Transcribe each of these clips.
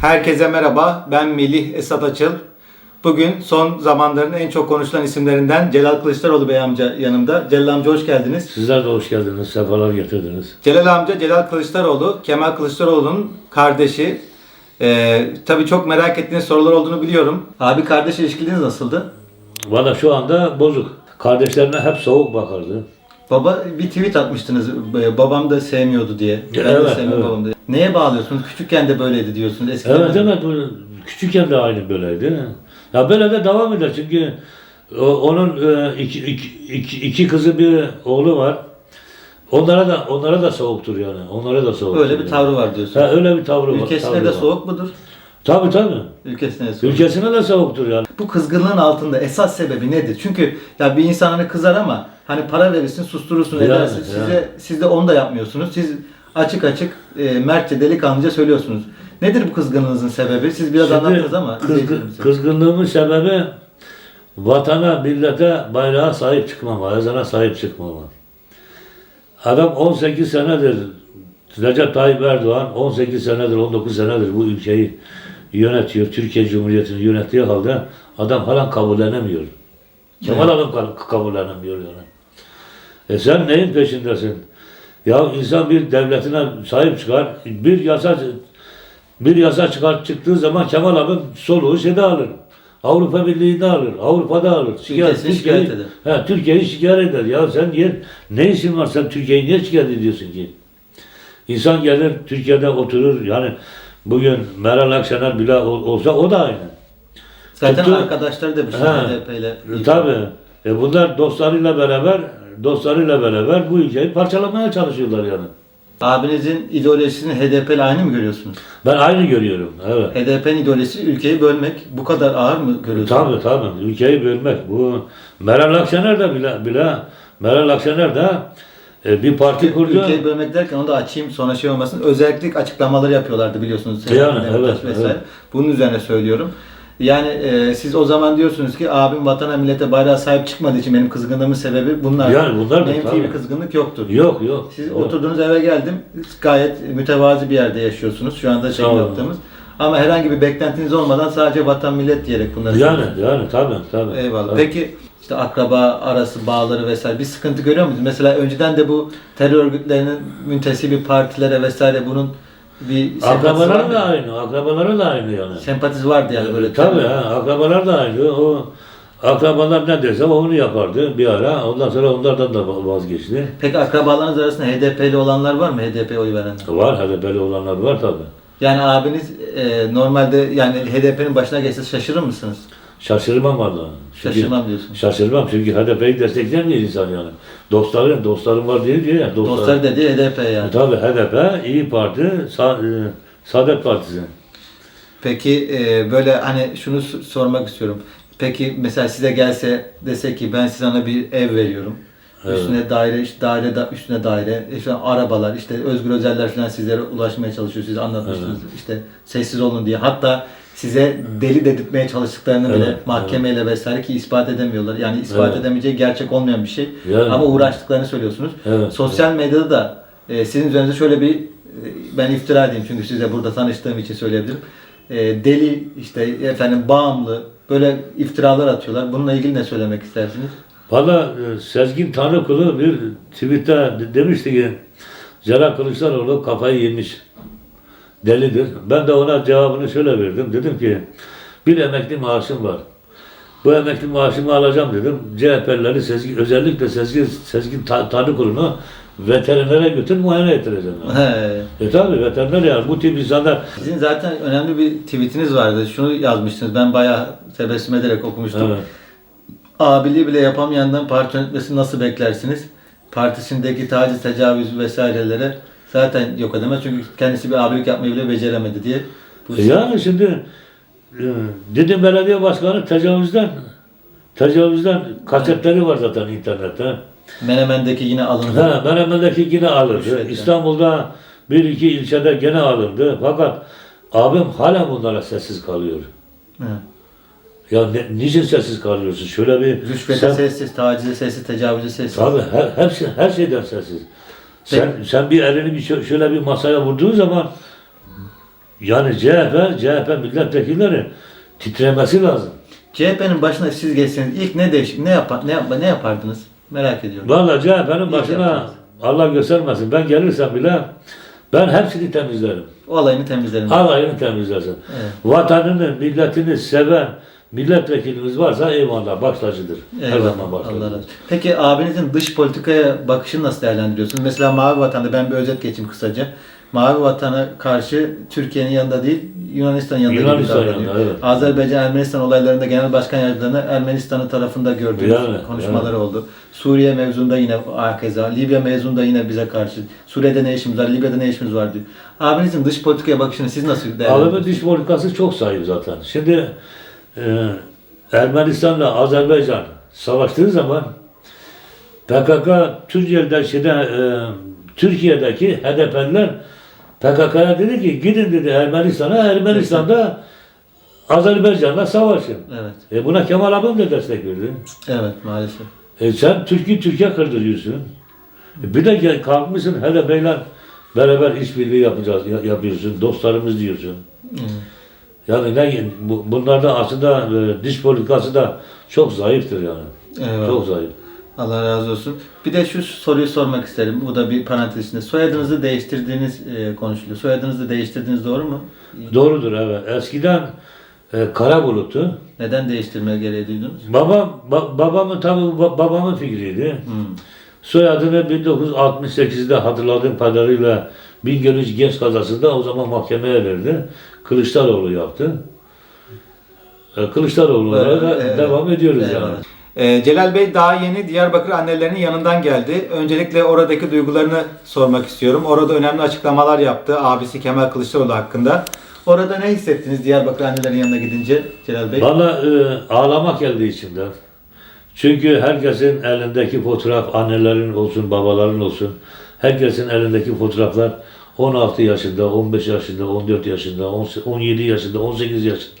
Herkese merhaba, ben Melih Esat Açıl. Bugün son zamanların en çok konuşulan isimlerinden Celal Kılıçdaroğlu Bey amca yanımda. Celal amca hoş geldiniz. Sizler de hoş geldiniz, sefalar getirdiniz. Celal amca Celal Kılıçdaroğlu, Kemal Kılıçdaroğlu'nun kardeşi. Ee, tabii çok merak ettiğiniz sorular olduğunu biliyorum. Abi kardeş ilişkiniz nasıldı? Valla şu anda bozuk. Kardeşlerine hep soğuk bakardı. Baba bir tweet atmıştınız. e, Babam da sevmiyordu diye. Ben de Evet, sevmiyorum evet. babam diye. Neye bağlıyorsunuz? Küçükken de böyleydi diyorsunuz. Eskiden Evet de- evet, bu küçükken de aynı böyleydi. Ya böyle de devam eder çünkü o- onun e, iki, iki, iki, iki kızı bir oğlu var. Onlara da onlara da soğuktur yani. Onlara da soğuktur. Öyle bir yani. tavrı var diyorsunuz. Ha, öyle bir tavrı var. Ülkesine de var. soğuk mudur? Tabii tabii. Ülkesine de soğuk. Ülkesine de soğuktur yani. Bu kızgınlığın altında esas sebebi nedir? Çünkü ya bir insan hani kızar ama hani para verirsin, susturursun, Yani, edersin. yani. Size siz de onu da yapmıyorsunuz. Siz açık açık e, mertçe, delikanlıca söylüyorsunuz. Nedir bu kızgınlığınızın sebebi? Siz biraz Şimdi anlattınız ama kızgın, izleyicilerimize. kızgınlığımın sebebi vatana, millete, bayrağa sahip çıkmama, ezana sahip çıkmama. Adam 18 senedir, Recep Tayyip Erdoğan 18 senedir, 19 senedir bu ülkeyi yönetiyor. Türkiye Cumhuriyeti'ni yönettiği halde adam falan kabullenemiyor. Kemal adam ka- kabullenemiyor yani. E sen neyin peşindesin? Ya insan bir devletine sahip çıkar, bir yasa bir yasa çıkar çıktığı zaman Kemal abim soluğu şeyde alır. Avrupa Birliği'nde alır, Avrupa'da alır. Ülkesini Türkiye'yi- şikayet eder. He, Türkiye'yi şikayet eder. Ya sen niye, ne işin var sen Türkiye'yi niye şikayet ediyorsun ki? İnsan gelir Türkiye'de oturur yani bugün Meral Akşener bile ol- olsa o da aynı. Zaten tuttu- arkadaşları da bir şey. HDP ile. Tabii. E bunlar dostlarıyla beraber dostlarıyla beraber bu ülkeyi parçalamaya çalışıyorlar yani. Abinizin ideolojisini HDP ile aynı mı görüyorsunuz? Ben aynı görüyorum. Evet. HDP'nin ideolojisi ülkeyi bölmek bu kadar ağır mı görüyorsunuz? Tabii tabii. Ülkeyi bölmek. Bu Meral Akşener de bile, bile Meral Akşener de bir parti kurdu. Ülkeyi bölmek derken onu da açayım sonra şey olmasın. Özellik açıklamaları yapıyorlardı biliyorsunuz. Yani, evet, vesaire. evet. Bunun üzerine söylüyorum. Yani e, siz o zaman diyorsunuz ki abim vatana millete bayrağa sahip çıkmadığı için benim kızgınlığımın sebebi bunlar. Yani bunlar Benim tabii. bir kızgınlık yoktur. Yok yok. Siz yok. oturduğunuz eve geldim. Gayet mütevazi bir yerde yaşıyorsunuz. Şu anda şey yaptığımız. Ama herhangi bir beklentiniz olmadan sadece vatan millet diyerek bunları Yani yani tabii tabii. Eyvallah. Tabii. Peki işte akraba arası bağları vesaire bir sıkıntı görüyor musunuz? Mesela önceden de bu terör örgütlerinin müntesibi partilere vesaire bunun bir sempatisi Akrabaları var da mı? aynı. Akrabaları da aynı yani. Sempatisi vardı yani böyle. Tabii ha, akrabalar da aynı. O akrabalar ne derse onu yapardı bir ara. Ondan sonra onlardan da vazgeçti. Peki akrabalarınız arasında HDP'li olanlar var mı? HDP oy verenler. Var HDP'li olanlar var tabii. Yani abiniz e, normalde yani HDP'nin başına geçse şaşırır mısınız? Şaşırmam vallahi. Çünkü- Şaşırmam diyorsun. Şaşırmam çünkü HDP'yi destekleyen bir insan yani. Dostları, dostlarım var diye diye. ya, Dostlar. Dostları dediği HDP yani. E, tabii HDP, İyi Parti, Sa e, Saadet Partisi. Peki e, böyle hani şunu s- sormak istiyorum. Peki mesela size gelse dese ki ben size sana bir ev veriyorum. Evet. Üstüne daire, işte daire da, üstüne daire, işte arabalar, işte Özgür Özeller falan sizlere ulaşmaya çalışıyor. Siz anlatmıştınız. işte sessiz olun diye. Hatta size deli dedirtmeye çalıştıklarını bile Evet, mahkemeyle vesaire ki ispat edemiyorlar. Yani ispat Evet. edemeyeceği gerçek olmayan bir şey. Yani. Ama uğraştıklarını söylüyorsunuz. Evet, Sosyal medyada da e, sizin üzerinize şöyle bir e, ben iftira edeyim çünkü sizle burada tanıştığım için söyleyebilirim. E, deli işte efendim bağımlı böyle iftiralar atıyorlar. Bununla ilgili ne söylemek istersiniz? Valla e, Sezgin Tanrıkulu bir tweette de- demişti ki Celal Kılıçdaroğlu kafayı yemiş. Delidir. Ben de ona cevabını şöyle verdim. Dedim ki bir emekli maaşım var. Bu emekli maaşımı alacağım dedim. CHP'lileri Sezgin, özellikle Sezgin Ta- Tanrıkulu'nu veterinere götür muayene ettireceğim. He. e tabi veteriner yani bu tip insanlar Sizin zaten önemli bir tweetiniz vardı. Şunu yazmıştınız. Ben bayağı tebessüm ederek okumuştum. evet, Abiliği bile yapamayandan parti yönetmesini nasıl beklersiniz? Partisindeki taciz, tecavüz vesairelere zaten yok edemez. Çünkü kendisi bir abilik yapmayı bile beceremedi diye. Bu E Yani şimdi e, Didim Belediye Başkanı tecavüzden tecavüzden kasetleri var zaten internette. Menemen'deki yine alındı. Ha, Menemen'deki yine alındı. Rüşvetle. İstanbul'da bir iki ilçede gene alındı. Fakat abim hala bunlara sessiz kalıyor. Hı. Ya ne, niçin sessiz kalıyorsun? Şöyle bir Rüşvete sen- sessiz, tacize sessiz, tecavüze sessiz. Tabii her, şey, her şeyden sessiz. Sen, sen bir elini bir şö- şöyle bir masaya vurduğun zaman Yani CHP, CHP milletvekilleri titremesi lazım. CHP'nin başına siz geçseniz ilk ne değiş ne yapar ne yap ne yapardınız? Merak ediyorum. Vallahi CHP'nin başına yaptınız. Allah göstermesin ben gelirsem bile ben hepsini temizlerim. Olayını temizlerim. Alayını temizlesin. Evet. Vatanını, milletini seven milletvekilimiz varsa eyvallah başlacıdır. Her Eyvallah, zaman Allah başlacıdır. razı olsun. Peki abinizin dış politikaya bakışını nasıl değerlendiriyorsunuz? Mesela Mavi Vatan'da ben bir özet geçeyim kısaca. Mavi Vatan'a karşı Türkiye'nin yanında değil, Yunanistan'ın yanında gibi Yunanistan davranıyor. yanında, evet. Azerbaycan-Ermenistan olaylarında genel başkan yardımcılarını Ermenistan'ın tarafında gördüğümüz Yani, konuşmaları oldu. Suriye mevzunda yine hakeza, Libya mevzunda yine bize karşı. Suriye'de ne işimiz var, Libya'da ne işimiz var diyor. Abinizin dış politikaya bakışını siz nasıl değerlendiriyorsunuz? dış politikası çok zayıf zaten. Şimdi e, Ermenistan'la Azerbaycan savaştığı zaman PKK Türkiye'de e, Türkiye'deki HDP'liler PKK'ya dedi ki gidin dedi Ermenistan'a Ermenistan'da Azerbaycan'la savaşın. Evet, E buna Kemal abim de destek verdi. evet maalesef. E sen Türkiye Türkiye kırdırıyorsun. E bir de kalkmışsın HDP'yle beraber işbirliği yapacağız, ya- yapıyorsun, dostlarımız diyorsun. Hı. Yani ne, bu, bunlarda aslında e, dış politikası da çok zayıftır yani. Eyvallah. Çok zayıf. Allah razı olsun. Bir de şu soruyu sormak isterim. Bu da bir parantez içinde. Soyadınızı değiştirdiğiniz e, konuşuluyor. Soyadınızı değiştirdiğiniz doğru mu? Doğrudur evet. Eskiden e, kara bulutu. Neden değiştirmeye gereği duydunuz? Babam, ba- babamın tabi babamın fikriydi. Hmm. Soyadını 1968'de hatırladığım kadarıyla Bingöl Genç kazasında o zaman mahkemeye verdi. Kılıçdaroğlu yaptı. E, Kılıçdaroğlu'na Evet, da evet. devam ediyoruz Eyvallah. yani. Ee, Celal Bey daha yeni Diyarbakır annelerinin yanından geldi. Öncelikle oradaki duygularını sormak istiyorum. Orada önemli açıklamalar yaptı abisi Kemal Kılıçdaroğlu hakkında. Orada ne hissettiniz Diyarbakır annelerin yanına gidince Celal Bey? Valla e, ağlamak geldi içimden. Çünkü herkesin elindeki fotoğraf, annelerin olsun, babaların olsun, herkesin elindeki fotoğraflar 16 yaşında, 15 yaşında, 14 yaşında, 17 yaşında, 18 yaşında.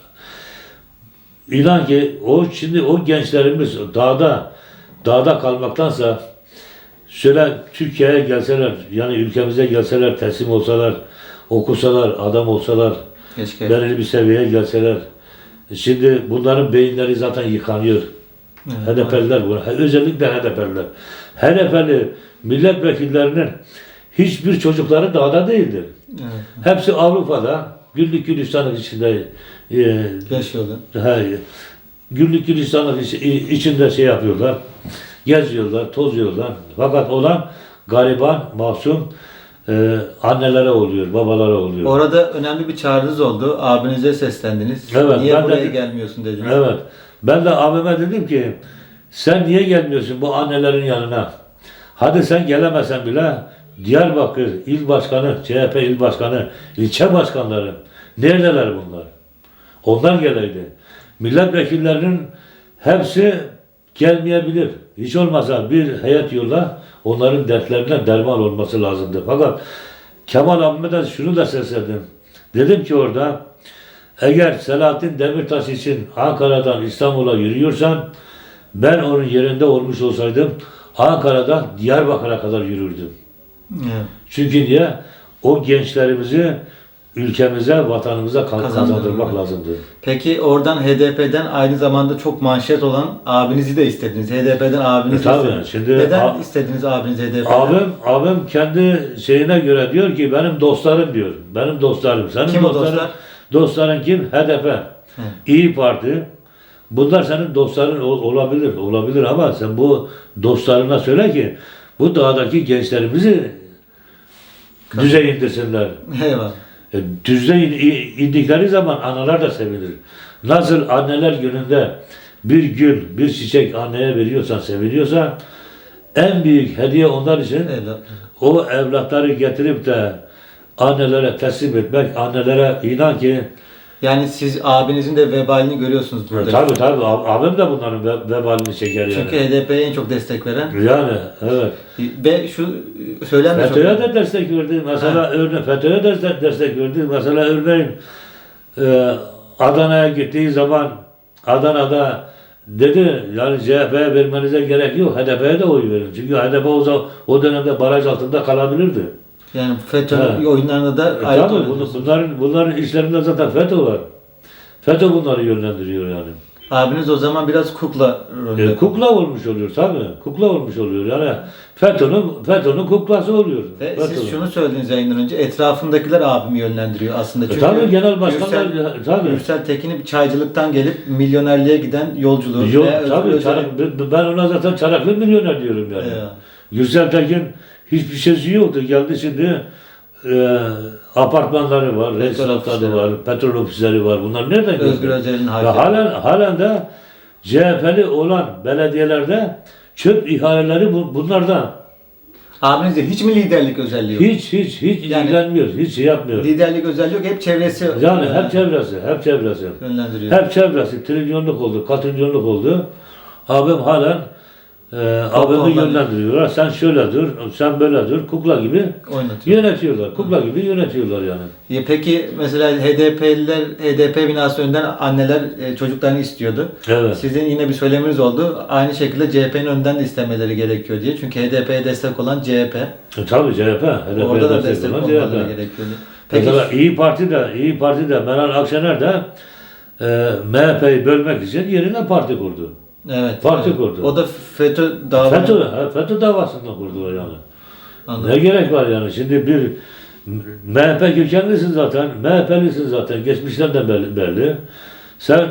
İnan ki o şimdi o gençlerimiz dağda, dağda kalmaktansa şöyle Türkiye'ye gelseler, yani ülkemize gelseler, teslim olsalar, okusalar, adam olsalar, Keşke. belirli bir seviyeye gelseler. Şimdi bunların beyinleri zaten yıkanıyor. Evet, HDP'liler bu. Özellikle HDP'liler. HDP'li milletvekillerinin hiçbir çocukları dağda değildir. Evet. Hepsi Avrupa'da, güllük gülistanlık içinde e, Yaşıyorlar. he, güllük gülistanlık iç- içinde şey yapıyorlar. Geziyorlar, tozuyorlar. Fakat olan gariban, masum e, annelere oluyor, babalara oluyor. Orada önemli bir çağrınız oldu. Abinize seslendiniz. Evet, Niye ben de- buraya gelmiyorsun dediniz. Evet. Ben de abime dedim ki sen niye gelmiyorsun bu annelerin yanına? Hadi sen gelemesen bile Diyarbakır il başkanı, CHP il başkanı, ilçe başkanları neredeler bunlar? Onlar geleydi. Milletvekillerinin hepsi gelmeyebilir. Hiç olmazsa bir heyet yolla onların dertlerine derman olması lazımdı. Fakat Kemal abime şunu da seslendim. Dedim ki orada eğer Selahattin Demirtaş için Ankara'dan İstanbul'a yürüyorsan ben onun yerinde olmuş olsaydım Ankara'dan Diyarbakır'a kadar yürürdüm. Evet. Çünkü niye? O gençlerimizi ülkemize, vatanımıza Kazandırmak. lazımdı. Peki oradan HDP'den aynı zamanda çok manşet olan abinizi de istediniz. HDP'den abinizi E, tabii, istediniz. şimdi Neden a- istediniz abinizi HDP'den? Abim, abim kendi şeyine göre diyor ki benim dostlarım diyor. Benim dostlarım. Senin Kim dostların, dostlar? Dostların kim? HDP. İyi Parti. Bunlar senin dostların ol- olabilir. Olabilir ama sen bu dostlarına söyle ki bu dağdaki gençlerimizi düze indirsinler. Eyvallah. E, düzde in- in- indikleri zaman analar da sevinir. Nasıl anneler gününde bir gül, bir çiçek anneye veriyorsan, seviliyorsa en büyük hediye onlar için Evlat. o evlatları getirip de annelere teslim etmek, annelere inan ki Yani siz abinizin de vebalini görüyorsunuz burada. tabi tabi abim de bunların ve- vebalini çeker yani. Çünkü HDP'ye en çok destek veren Yani evet. ve şu söylenme çok FETÖ'ye de destek verdi. Mesela örneğin FETÖ'ye de destek, destek verdi. Mesela örneğin e, Adana'ya gittiği zaman Adana'da dedi yani CHP'ye vermenize gerek yok. HDP'ye de oy verin. Çünkü HDP o, zaman, o dönemde baraj altında kalabilirdi. Yani FETÖ Ha. oyunlarında da E, ayrı tabii bunu, bunların, bunların işlerinde zaten FETÖ var. FETÖ bunları yönlendiriyor yani. Abiniz o zaman biraz kukla rolünde. E, kukla olmuş oluyor tabii. Kukla olmuş oluyor. Yani FETÖ'nün FETÖ'nün kuklası oluyor. Ve FETÖ'nün. siz şunu söylediniz yayından önce etrafındakiler abimi yönlendiriyor aslında. E, Çünkü tabii genel başkanlar Gürsel, tabii. Gürsel Tekin'i çaycılıktan gelip milyonerliğe giden yolculuğu. Yok tabii Özel'in- çarak, ben- ona zaten çaraklı milyoner diyorum yani. Evet. Gürsel Tekin hiçbir şeysi yoktu. Geldi şimdi e, apartmanları var, restoranları var, petrol ofisleri var. Bunlar nereden geldi? Özgür Özel'in hakemi. halen, halen de CHP'li olan belediyelerde çöp ihaleleri bu, bunlardan. Abinizde hiç mi liderlik özelliği yok? Hiç hiç hiç Yani- ilgilenmiyor, hiç şey yapmıyor. Liderlik özelliği yok. Hep çevresi Yani e, hep çevresi, hep çevresi. yönlendiriyor. Hep çevresi, trilyonluk oldu, katrilyonluk oldu. Abim halen e, abimi ondan- yönlendiriyorlar. Sen şöyle dur, sen böyle dur. Kukla gibi Oynatıyor. yönetiyorlar. Kukla gibi yönetiyorlar yani. Ya Peki mesela HDP'liler HDP binası önünden anneler e, çocuklarını istiyordu. Evet. Sizin yine bir söyleminiz oldu. Aynı şekilde CHP'nin önden de istemeleri gerekiyor diye. Çünkü HDP'ye destek olan CHP. E, tabii CHP. HDP'ye Orada da destek olan olmaları CHP. gerekiyordu. Peki Mesela İyi Parti de, İyi Parti de Meral Akşener de e, MHP'yi bölmek için yerine parti kurdu. Evet. Parti evet. kurdu. O da FETÖ davası. FETÖ, FETÖ davasında kurdular yani. Anladım. Ne gerek var yani? Şimdi bir MHP kökenlisin zaten, MHP'lisin zaten, geçmişten de belli. belli. Sen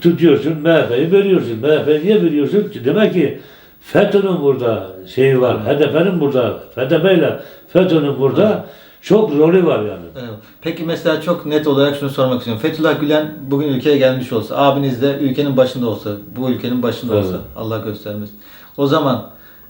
tutuyorsun, MHP'yi veriyorsun. MHP'yi niye veriyorsun? Demek ki FETÖ'nün burada şeyi var, HDP'nin burada, HDP ile FETÖ'nün burada çok rolü var yani. Evet. Peki mesela çok net olarak şunu sormak istiyorum. Fethullah Gülen bugün ülkeye gelmiş olsa, abiniz de ülkenin başında olsa, bu ülkenin başında Evet. olsa, Allah göstermesin. O zaman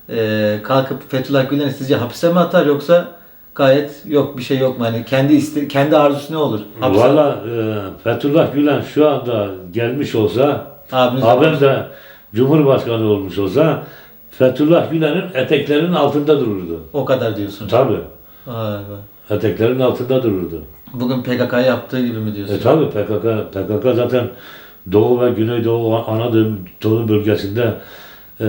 e, kalkıp Fethullah Gülen'i sizce hapise mi atar yoksa gayet yok bir şey yok mu? Hani kendi iste, kendi arzusu ne olur? Hapse- Valla e, Fethullah Gülen şu anda gelmiş olsa, Abiniz abim de Cumhurbaşkanı olmuş olsa, Fethullah Gülen'in eteklerinin altında dururdu. o kadar diyorsunuz. Tabii. Vay vay. Eteklerin altında dururdu. Bugün PKK yaptığı gibi mi diyorsunuz? E tabi PKK, PKK zaten Doğu ve Güneydoğu Anadolu bölgesinde e,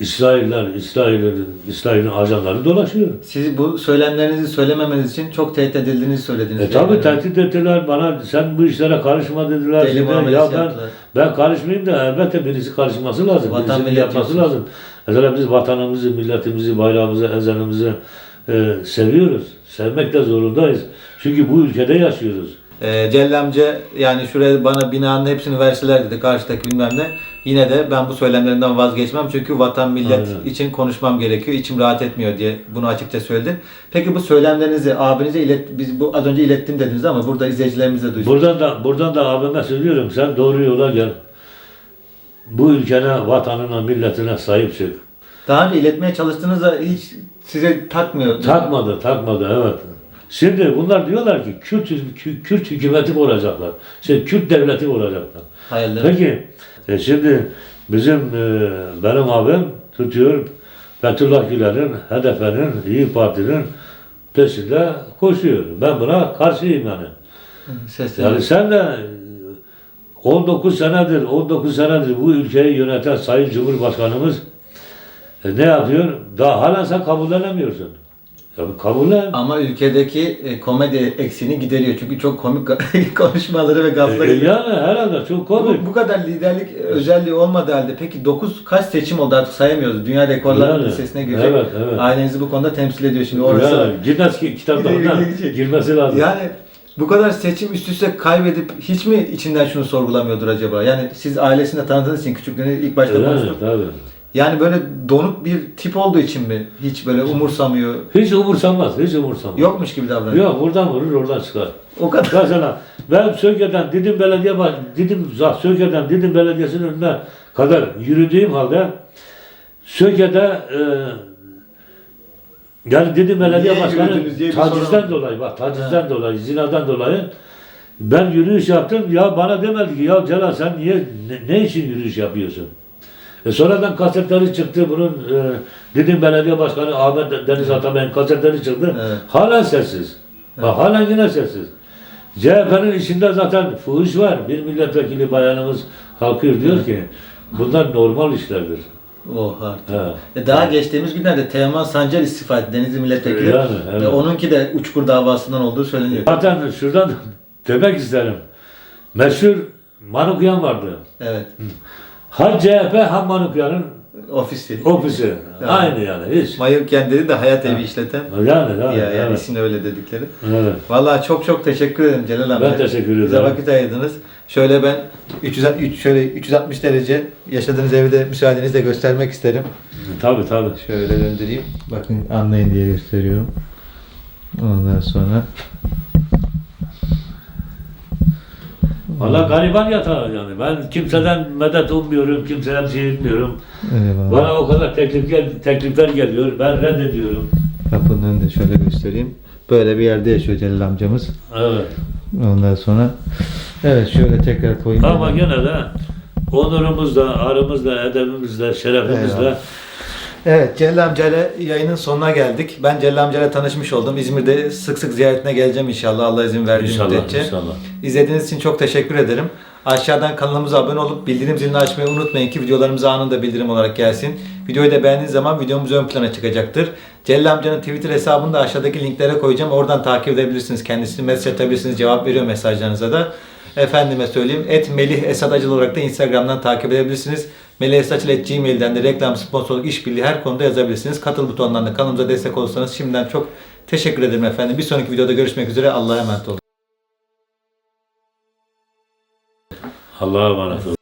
İsrailler, İsrail'in, İsrail'in ajanları dolaşıyor. Siz bu söylemlerinizi söylememeniz için çok tehdit edildiğinizi söylediniz. E tabi tehdit ettiler bana sen bu işlere karışma dediler. Deli Şimdi ya ben, yaptılar. ben karışmayayım da elbette birisi karışması lazım. Vatan millet yapması lazım. Mesela biz vatanımızı, milletimizi, bayrağımızı, ezanımızı e, seviyoruz. Sevmek de zorundayız. Çünkü bu ülkede yaşıyoruz. Ee, Celal amca yani şuraya bana binanın hepsini verseler dedi karşıdaki bilmem ne. Yine de ben bu söylemlerimden vazgeçmem çünkü vatan millet Aynen. için konuşmam gerekiyor. İçim rahat etmiyor diye bunu açıkça söyledi. Peki bu söylemlerinizi abinize ilet biz bu az önce ilettim dediniz ama burada izleyicilerimiz de duysun. Buradan da buradan da abime söylüyorum sen doğru yola gel. Bu ülkene, vatanına, milletine sahip çık. Daha önce iletmeye çalıştığınızda hiç size takmıyor. Takmadı, takmadı evet. Şimdi bunlar diyorlar ki Kürt, Kürt, hükümeti kuracaklar. Şey, Kürt devleti kuracaklar. Hayırlı. Peki e şimdi bizim e, benim abim tutuyor Fethullah Gülen'in, HDP'nin, İyi Parti'nin peşinde koşuyor. Ben buna karşıyım yani. Sesleri. Yani sen de e, 19 senedir, 19 senedir bu ülkeyi yöneten Sayın Cumhurbaşkanımız e, ne yapıyor? Daha hala sen kabullenemiyorsun. Ya kabullen. Ama ülkedeki e, komedi eksiğini gideriyor. Çünkü çok komik konuşmaları ve E, gafları. yani herhalde çok komik. Bu, bu kadar liderlik özelliği olmadığı halde peki 9 kaç seçim oldu artık sayamıyoruz. Dünya rekorları Yani, listesine girecek. evet, evet. Ailenizi bu konuda temsil ediyor şimdi orası. Yani Guinness ki- kitaplarına girmesi lazım. Yani bu kadar seçim üst üste kaybedip hiç mi içinden şunu sorgulamıyordur acaba? Yani siz ailesini tanıdığınız için küçüklüğünü ilk başta yani, konuştuk. tabii. Yani böyle donuk bir tip olduğu için mi? Hiç böyle umursamıyor. Hiç umursamaz, hiç umursamaz. Yokmuş gibi davranıyor. Yok buradan vurur, oradan çıkar. O kadar. Mesela ben Söke'den Didim Belediye Didim Söke'den Didim Belediyesi'nin önüne kadar yürüdüğüm halde Söke'de e, yani Didim Belediye Niye Başkanı tacizden dolayı bak tacizden dolayı zinadan dolayı ben yürüyüş yaptım ya bana demedi ki ya Celal sen niye ne, ne için yürüyüş yapıyorsun? E sonradan kasetleri çıktı bunun e, Didim Belediye Başkanı Ahmet Deniz Atabay'ın kasetleri çıktı. Evet. Hala sessiz. Ha, hala yine sessiz. CHP'nin içinde zaten fuhuş var. Bir milletvekili bayanımız kalkıyor diyor ki bunlar normal işlerdir. Oh artık. Evet. E daha geçtiğimiz günlerde Teoman Sancar istifa etti Denizli milletvekili. Yani, evet. Ve onunki de uçkur davasından olduğu söyleniyor. Zaten şuradan demek isterim. Meşhur Manukyan vardı. Evet. Ha CHP ha Manukyan'ın Ofisi. ofisi. Aynı yani hiç. Mayırken dedi de hayat evi işleten. Yani, yani, Ya, yani evet. isimle öyle dedikleri. Evet. Vallahi çok çok teşekkür ederim Celal amca. Ben teşekkür Bize ederim. vakit ayırdınız. Şöyle ben 363 şöyle 360 derece yaşadığınız evi de müsaadenizle göstermek isterim. Tabii tabii. Şöyle döndüreyim. Bakın anlayın diye gösteriyorum. Ondan sonra Valla gariban yatağı yani. Ben kimseden medet ummuyorum, kimseden bir şey etmiyorum. eyvallah. Bana o kadar teklif gel teklifler geliyor. Ben reddediyorum. kapının önünde şöyle göstereyim. Böyle bir yerde yaşıyor Celal amcamız. Evet. Ondan sonra evet şöyle tekrar koyayım. Ama gene de onurumuzla, arımızla, edebimizle, şerefimizle Eyvallah. Evet Celal amcayla yayının sonuna geldik. Ben Celal amcayla tanışmış oldum. İzmir'de sık sık ziyaretine geleceğim inşallah Allah izin verdiği inşallah, müddetçe. inşallah. İzlediğiniz için çok teşekkür ederim. Aşağıdan kanalımıza abone olup bildirim zilini açmayı unutmayın ki videolarımız anında bildirim olarak gelsin. Videoyu da beğendiğiniz zaman videomuz ön plana çıkacaktır. Celal amcanın Twitter hesabını da aşağıdaki linklere koyacağım. Oradan takip edebilirsiniz. Kendisini mesaj atabilirsiniz. Cevap veriyor mesajlarınıza da. Efendime söyleyeyim. Et Melih Esat Acıl olarak da Instagram'dan takip edebilirsiniz. Melih Esat Acıl et Gmail'den de reklam, sponsorluk, işbirliği her konuda yazabilirsiniz. Katıl butonundan da kanalımıza destek olursanız şimdiden çok teşekkür ederim efendim. Bir sonraki videoda görüşmek üzere. Allah'a emanet olun. Allah'a emanet olun.